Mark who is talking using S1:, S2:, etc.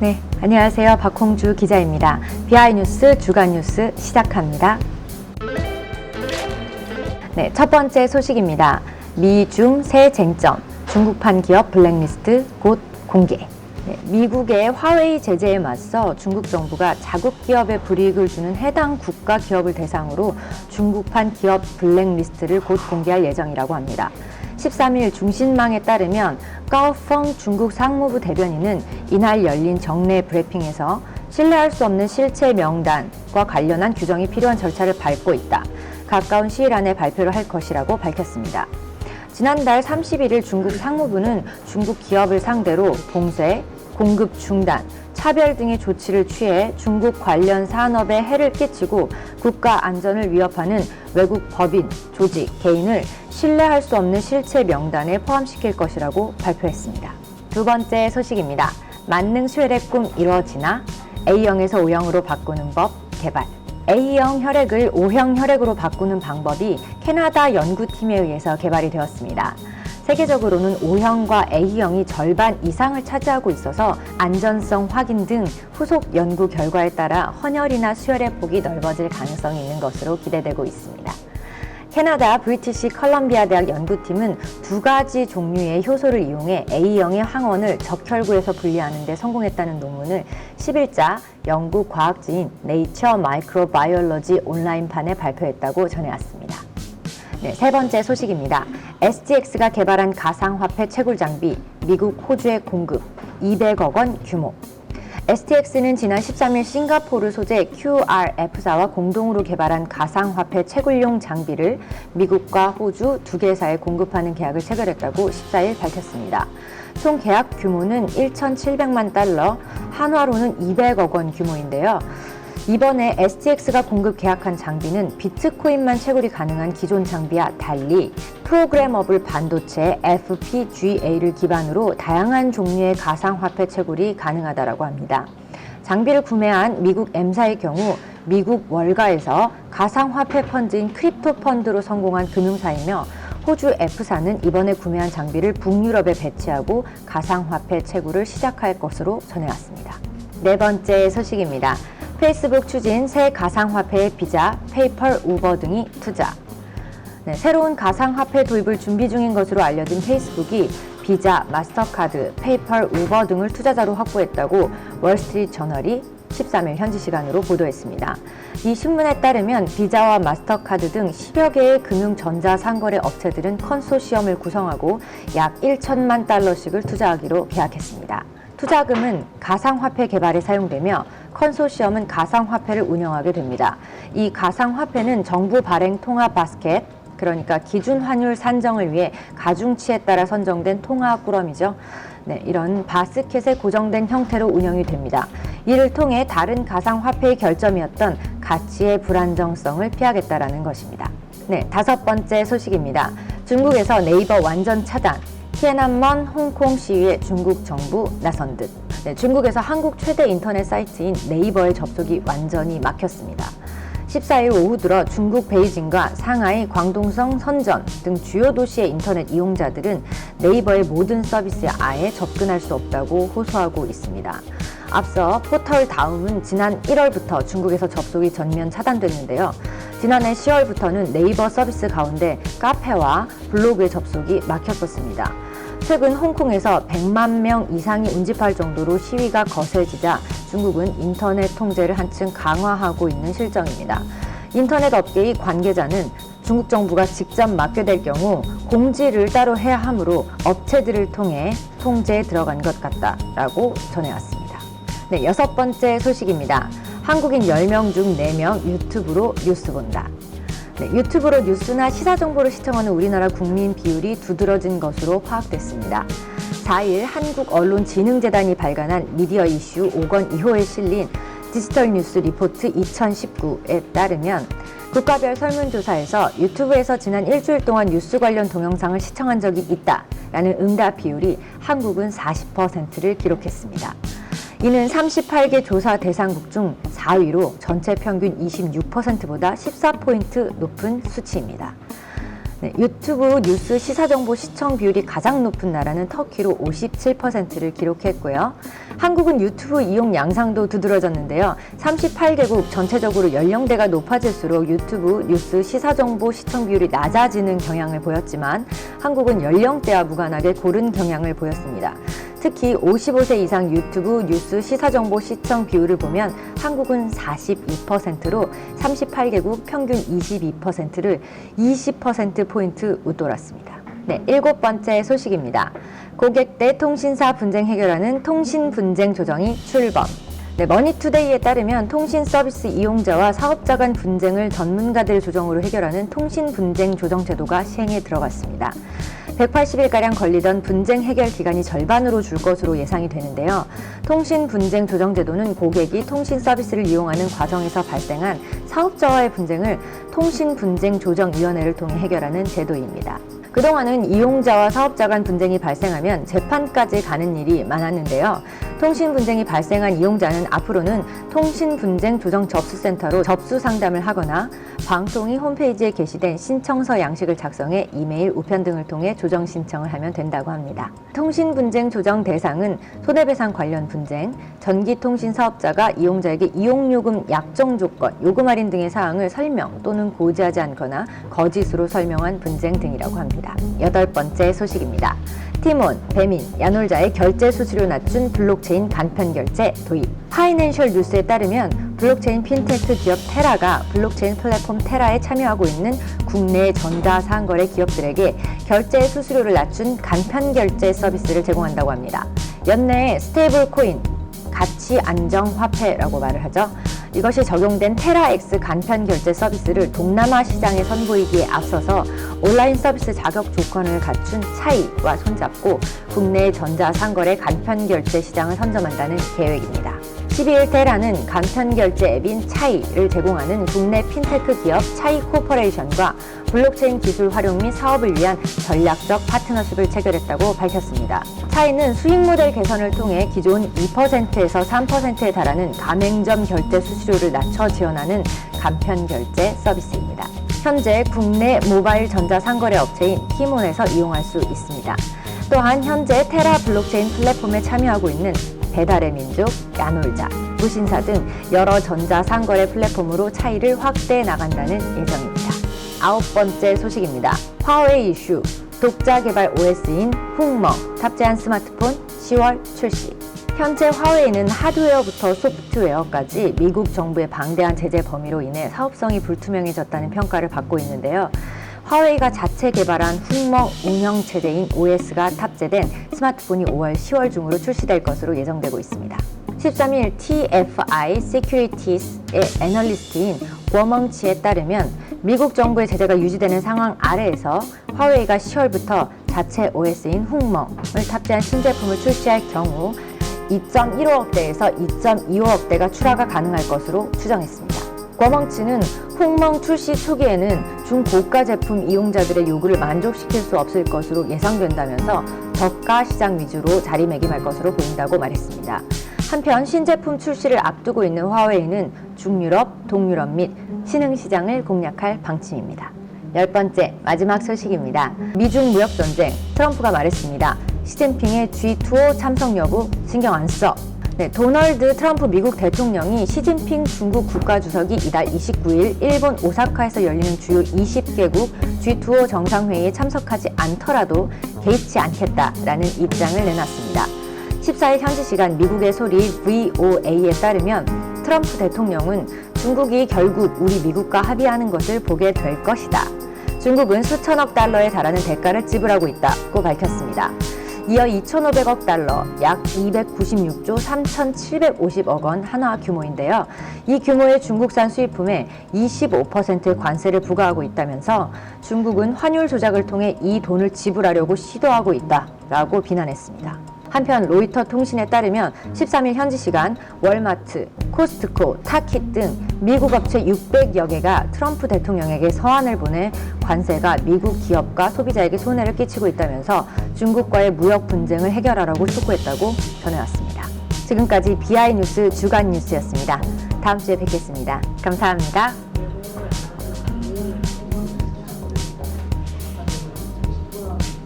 S1: 네, 안녕하세요. 박홍주 기자입니다. 비하이뉴스 주간 뉴스 시작합니다. 네, 첫 번째 소식입니다. 미중 새 쟁점, 중국판 기업 블랙리스트 곧 공개. 네, 미국의 화웨이 제재에 맞서 중국 정부가 자국 기업에 불이익을 주는 해당 국가 기업을 대상으로 중국판 기업 블랙리스트를 곧 공개할 예정이라고 합니다. 13일 중신망에 따르면 까오펑 중국 상무부 대변인은 이날 열린 정례 브리핑에서 신뢰할 수 없는 실체 명단과 관련한 규정이 필요한 절차를 밟고 있다. 가까운 시일 안에 발표를 할 것이라고 밝혔습니다. 지난달 31일 중국 상무부는 중국 기업을 상대로 봉쇄, 공급 중단, 차별 등의 조치를 취해 중국 관련 산업에 해를 끼치고 국가 안전을 위협하는 외국 법인, 조직, 개인을 신뢰할 수 없는 실체 명단에 포함시킬 것이라고 발표했습니다. 두 번째 소식입니다. 만능 수혈의 꿈 이루어지나? A형에서 O형으로 바꾸는 법 개발. A형 혈액을 O형 혈액으로 바꾸는 방법이 캐나다 연구팀에 의해서 개발이 되었습니다. 세계적으로는 O형과 A형이 절반 이상을 차지하고 있어서 안전성 확인 등 후속 연구 결과에 따라 헌혈이나 수혈의 폭이 넓어질 가능성이 있는 것으로 기대되고 있습니다. 캐나다 브리티시 컬럼비아 대학 연구팀은 두 가지 종류의 효소를 이용해 A형의 항원을 적혈구에서 분리하는 데 성공했다는 논문을 10일자 영국 과학지인 네이처 마이크로바이올로지 온라인판에 발표했다고 전해왔습니다. 네, 세 번째 소식입니다. STX가 개발한 가상화폐 채굴 장비 미국 호주에 공급 200억 원 규모. STX는 지난 13일 싱가포르 소재 QRF사와 공동으로 개발한 가상화폐 채굴용 장비를 미국과 호주 두 개사에 공급하는 계약을 체결했다고 14일 밝혔습니다. 총 계약 규모는 1,700만 달러, 한화로는 200억 원 규모인데요. 이번에 STX가 공급 계약한 장비는 비트코인만 채굴이 가능한 기존 장비와 달리 프로그래머블 반도체 FPGA를 기반으로 다양한 종류의 가상화폐 채굴이 가능하다고 합니다. 장비를 구매한 미국 M사의 경우 미국 월가에서 가상화폐 펀드인 크립토 펀드로 성공한 금융사이며 호주 F사는 이번에 구매한 장비를 북유럽에 배치하고 가상화폐 채굴을 시작할 것으로 전해왔습니다. 네 번째 소식입니다. 페이스북 추진 새 가상화폐의 비자, 페이펄, 우버 등이 투자. 네, 새로운 가상화폐 도입을 준비 중인 것으로 알려진 페이스북이 비자, 마스터카드, 페이펄, 우버 등을 투자자로 확보했다고 월스트리트 저널이 13일 현지 시간으로 보도했습니다. 이 신문에 따르면 비자와 마스터카드 등 10여 개의 금융 전자 상거래 업체들은 컨소시엄을 구성하고 약 1천만 달러씩을 투자하기로 계약했습니다. 투자금은 가상화폐 개발에 사용되며 컨소시엄은 가상화폐를 운영하게 됩니다. 이 가상화폐는 정부 발행 통화 바스켓, 그러니까 기준 환율 산정을 위해 가중치에 따라 선정된 통화 꾸러미죠. 네, 이런 바스켓에 고정된 형태로 운영이 됩니다. 이를 통해 다른 가상화폐의 결점이었던 가치의 불안정성을 피하겠다라는 것입니다. 네, 다섯 번째 소식입니다. 중국에서 네이버 완전 차단, 티에난먼 홍콩 시위에 중국 정부 나선 듯. 네, 중국에서 한국 최대 인터넷 사이트인 네이버의 접속이 완전히 막혔습니다. 14일 오후 들어 중국 베이징과 상하이, 광동성, 선전 등 주요 도시의 인터넷 이용자들은 네이버의 모든 서비스에 아예 접근할 수 없다고 호소하고 있습니다. 앞서 포털 다음은 지난 1월부터 중국에서 접속이 전면 차단됐는데요. 지난해 10월부터는 네이버 서비스 가운데 카페와 블로그의 접속이 막혔었습니다. 최근 홍콩에서 100만 명 이상이 운집할 정도로 시위가 거세지자 중국은 인터넷 통제를 한층 강화하고 있는 실정입니다. 인터넷 업계의 관계자는 중국 정부가 직접 맡게 될 경우 공지를 따로 해야 하므로 업체들을 통해 통제에 들어간 것 같다라고 전해왔습니다. 네, 여섯 번째 소식입니다. 한국인 10명 중 4명 유튜브로 뉴스 본다. 네, 유튜브로 뉴스나 시사 정보를 시청하는 우리나라 국민 비율이 두드러진 것으로 파악됐습니다. 4일 한국언론진흥재단이 발간한 미디어 이슈 5권 2호에 실린 디지털 뉴스 리포트 2019에 따르면 국가별 설문조사에서 유튜브에서 지난 일주일 동안 뉴스 관련 동영상을 시청한 적이 있다 라는 응답 비율이 한국은 40%를 기록했습니다. 이는 38개 조사 대상국 중 4위로 전체 평균 26%보다 14포인트 높은 수치입니다. 네, 유튜브 뉴스 시사정보 시청 비율이 가장 높은 나라는 터키로 57%를 기록했고요. 한국은 유튜브 이용 양상도 두드러졌는데요. 38개국 전체적으로 연령대가 높아질수록 유튜브 뉴스 시사정보 시청 비율이 낮아지는 경향을 보였지만 한국은 연령대와 무관하게 고른 경향을 보였습니다. 특히 55세 이상 유튜브 뉴스 시사정보 시청 비율을 보면 한국은 42%로 38개국 평균 22%를 20%포인트 웃돌았습니다. 네, 일곱 번째 소식입니다. 고객 대 통신사 분쟁 해결하는 통신 분쟁 조정이 출범. 네, 머니투데이에 따르면 통신 서비스 이용자와 사업자 간 분쟁을 전문가들 조정으로 해결하는 통신 분쟁 조정 제도가 시행에 들어갔습니다. 180일가량 걸리던 분쟁 해결 기간이 절반으로 줄 것으로 예상이 되는데요. 통신 분쟁 조정 제도는 고객이 통신 서비스를 이용하는 과정에서 발생한 사업자와의 분쟁을 통신 분쟁 조정 위원회를 통해 해결하는 제도입니다. 그동안은 이용자와 사업자 간 분쟁이 발생하면 재판까지 가는 일이 많았는데요. 통신 분쟁이 발생한 이용자는 앞으로는 통신 분쟁 조정 접수센터로 접수 상담을 하거나 방송이 홈페이지에 게시된 신청서 양식을 작성해 이메일, 우편 등을 통해 조정 신청을 하면 된다고 합니다. 통신 분쟁 조정 대상은 손해배상 관련 분쟁, 전기통신 사업자가 이용자에게 이용요금 약정 조건, 요금 할인 등의 사항을 설명 또는 고지하지 않거나 거짓으로 설명한 분쟁 등이라고 합니다. 여덟 번째 소식입니다. 티몬, 배민, 야놀자의 결제 수수료 낮춘 블록체인 간편 결제 도입. 파이낸셜 뉴스에 따르면 블록체인 핀테크 기업 테라가 블록체인 플랫폼 테라에 참여하고 있는 국내 전자상거래 기업들에게 결제 수수료를 낮춘 간편 결제 서비스를 제공한다고 합니다. 연내에 스테이블 코인, 가치 안정 화폐라고 말을 하죠. 이것이 적용된 테라엑스 간편 결제 서비스를 동남아 시장에 선보이기에 앞서서 온라인 서비스 자격 조건을 갖춘 차이와 손잡고 국내 전자상거래 간편 결제 시장을 선점한다는 계획입니다. 12일 테라는 간편 결제 앱인 차이를 제공하는 국내 핀테크 기업 차이 코퍼레이션과 블록체인 기술 활용 및 사업을 위한 전략적 파트너십을 체결했다고 밝혔습니다. 차이는 수익 모델 개선을 통해 기존 2%에서 3%에 달하는 가맹점 결제 수수료를 낮춰 지원하는 간편 결제 서비스입니다. 현재 국내 모바일 전자상거래 업체인 티몬에서 이용할 수 있습니다. 또한 현재 테라 블록체인 플랫폼에 참여하고 있는 배달의 민족, 야놀자, 무신사 등 여러 전자 상거래 플랫폼으로 차이를 확대해 나간다는 예정입니다. 아홉 번째 소식입니다. 화웨이 이슈, 독자 개발 OS인 훅멍 탑재한 스마트폰 10월 출시. 현재 화웨이는 하드웨어부터 소프트웨어까지 미국 정부의 방대한 제재 범위로 인해 사업성이 불투명해졌다는 평가를 받고 있는데요. 화웨이가 자체 개발한 훅멍 운영 체제인 OS가 탑재된 스마트폰이 5월, 10월 중으로 출시될 것으로 예정되고 있습니다. 13일 TFI Securities의 애널리스트인 워멍치에 따르면 미국 정부의 제재가 유지되는 상황 아래에서 화웨이가 10월부터 자체 OS인 훅멍을 탑재한 신제품을 출시할 경우 2.15억대에서 2.25억대가 출하가 가능할 것으로 추정했습니다. 과망치는 훅멍 출시 초기에는 중고가 제품 이용자들의 요구를 만족시킬 수 없을 것으로 예상된다면서 저가 시장 위주로 자리매김할 것으로 보인다고 말했습니다. 한편 신제품 출시를 앞두고 있는 화웨이는 중유럽, 동유럽 및 신흥 시장을 공략할 방침입니다. 열 번째 마지막 소식입니다. 미중 무역 전쟁 트럼프가 말했습니다. 시진핑의 G2호 참석 여부 신경 안 써. 네, 도널드 트럼프 미국 대통령이 시진핑 중국 국가주석이 이달 29일 일본 오사카에서 열리는 주요 20개국 G2호 정상회의에 참석하지 않더라도 개의치 않겠다라는 입장을 내놨습니다. 14일 현지 시간 미국의 소리 VOA에 따르면 트럼프 대통령은 중국이 결국 우리 미국과 합의하는 것을 보게 될 것이다. 중국은 수천억 달러에 달하는 대가를 지불하고 있다고 밝혔습니다. 이어 2,500억 달러, 약 296조 3,750억 원 한화 규모인데요. 이 규모의 중국산 수입품에 25%의 관세를 부과하고 있다면서 중국은 환율 조작을 통해 이 돈을 지불하려고 시도하고 있다라고 비난했습니다. 한편 로이터 통신에 따르면 13일 현지 시간 월마트, 코스트코, 타킷 등 미국 업체 600여 개가 트럼프 대통령에게 서한을 보내 관세가 미국 기업과 소비자에게 손해를 끼치고 있다면서 중국과의 무역 분쟁을 해결하라고 촉구했다고 전해왔습니다. 지금까지 BI 뉴스 주간 뉴스였습니다. 다음 주에 뵙겠습니다. 감사합니다.